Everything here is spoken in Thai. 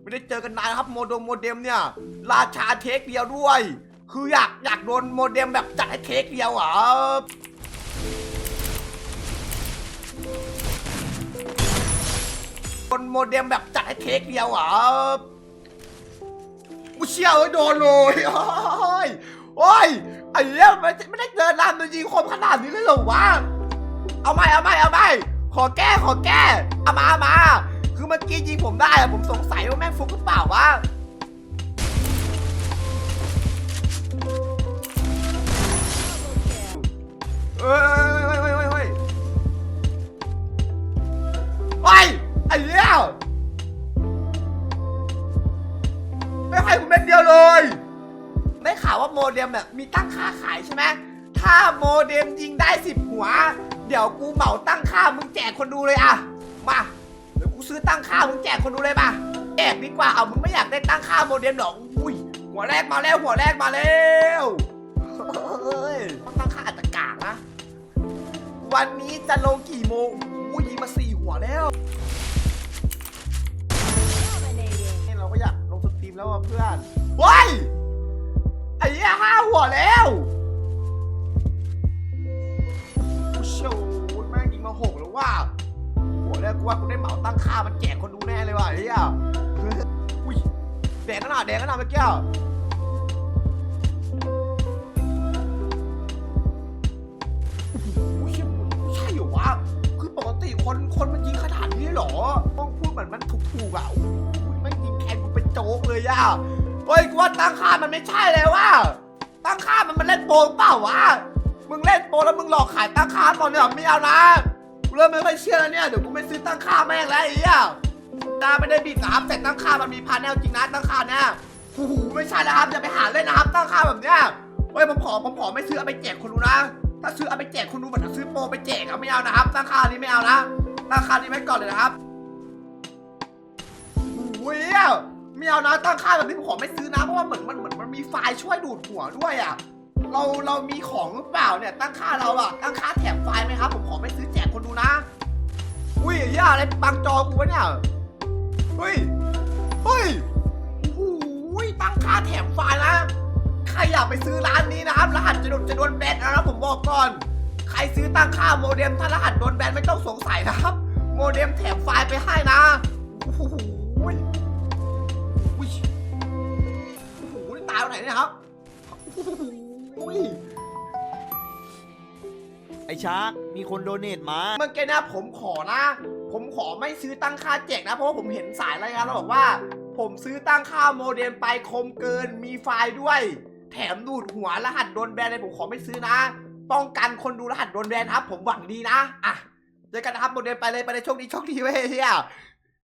ไม่ได้เจอกันนานครับโมดงโมเดมเนี่ย ราชาเทคเดียวด้วย คืออยากอยากโดนโมเดมแบบจัดให้เทคเดียวเหรอโดนโมเดมแบบจัดให้เทคเดียวเหรอกูเชี่ยวโดนเลยโอ้ยโอ้ยไอ้เนี้ยไม่ไม่ได้เจอนานโดนยิงคมขนาดนี้เลยเหรอวะเอาไม่เอาไม่เอาไม่ขอแก้ขอแก้เอามาเอามา คือเมื่อกี้ยิงผมได้อะผมสงสัยว่าแม่งฟุกหรือเปล่าวะเฮ้ยเฮ้ยเฮ้ยเฮ้ยเฮ้ยเฮ้ยไอ้เหี้ยไม่ให้กูเม็ดเดียวเลย ได้ข่าวว่าโมเด็มแบบมีตั้งค่าขายใช่ไหมถ้าโมเด็มยิงได้สิบหัว เดี๋ยวกูเหมาตั้งค่ามึงแจกคนดูเลยอะมาเดี๋ยว กูซื้อตั้งค่ามึงแจกคนดูเลยมาแจกดีกว่าเอามึงไม่อยากได้ตั้งค่าโมเด็มหรอกอุ้ยหัวแรกมาแล้วหัวแรกมาแล้วเฮ้ยตั้งค่าอาจจะกากนะวันนี้จะลงกี่โมงอุ้ยยิงมาสี่หัวแล้วนี่เราก็อยากลงสตรีมแล้วอะเพื่อนเว้ยไอ้เหี้ยห้าหัวแล้วโอ้โหแม่งยิงมาหกแล้วว่า หัวแรกกูว่ากูได้เหมาตั้งค่ามันแจกคนดูแน่เลยว่ะไอ้เหี้ยอุ้ยแดงขนาดแดงขนาดเมื่อกี้อะใช่เหรอวะคือปกติคนคนมันยิงขนาดนี้เหรอต้องพูดเหมือนมันถูกๆอะโอ้โหแม่งยิงแคนกูเป็นโจ๊กเลยอะเฮ้ยกูว่าตั้งค่ามันไม่ใช่เลยว่ะตั้งค่ามันมันเล่นโปงเปล่าวะมึงเล่นโปแล้วมึงหลอกขายตั้งค่าตอนเนี่ยไม่เอานะ กูเริ่มไม่ค่อยเชื่อแล้วเนี่ยเดี๋ยวกูไม่ซื้อตั้งค่าแม่งแล้วไอ้เหี้ยตาไม่ได้บิดนะครับแต่ตั้งค่ามันมีพาแนลจริงนะตั้งค่าเนี่ยโอ้โหไม่ใช่นะครับอย่าไปหาเล่นนะครับตั้งค่าแบบเนี้ยเฮ้ยผมขอผมขอไม่ซื้อเอาไปแจกคนดูนะ ถ้าซื้อเอาไปแจกคนดูเหมือนซื้อโปรไปแจกอะไม่เอานะครับตั้งค่านี้ไม่เอานะตั้งค่านี้ไว้ก่อนเลยนะครับโอ้ยไม่เอานะตั้งค่าแบบนี้ผมขอไม่ซื้อนะเพราะว่าเหมือนมันเหมือนมันมีไฟล์ช่วยดูดหัวด้วยอะ เราเรามีของหรือเปล่าเนี่ยตั้งค่าเราอะตั้งค่าแถมไฟล์ไหมครับ ผมขอไม่ซื้อแจกคนดูนะ อุ้ยเหี้ยอะไรบังจอกูวะเนี่ยเฮ้ยเฮ้ยโอ้โหตั้งค่าแถมไฟล์นะใครอยากไปซื้อร้านนี้นะครับรหัสจะโดนจะโดนแบนนะครับผมบอกก่อน ใครซื้อตั้งค่าโมเด็มถ้ารหัสโดนแบนไม่ต้องสงสัยนะครับ โมเด็มแถมไฟล์ไปให้นะโอ้โหอุ้ยโอ้โหตายไปไหนเนี่ยครับ อ้โหไอชาร์กมีคนโดเนทมา เมื่อกี้นะผมขอนะ ผมขอไม่ซื้อตั้งค่าแจกนะ เพราะว่าผมเห็นสายรายงานเราบอกว่า ผมซื้อตั้งค่าโมเด็มไปคมเกินมีไฟล์ด้วย แถมดูดหัวรหัสโดนแบนเลยผมขอไม่ซื้อนะ ป้องกันคนดูรหัสโดนแบนครับ ผมหวังดีนะ อะเจอกันนะครับโมเด็มไปเลยไปเลยโชคดีโชคดีเว้ยเฮีย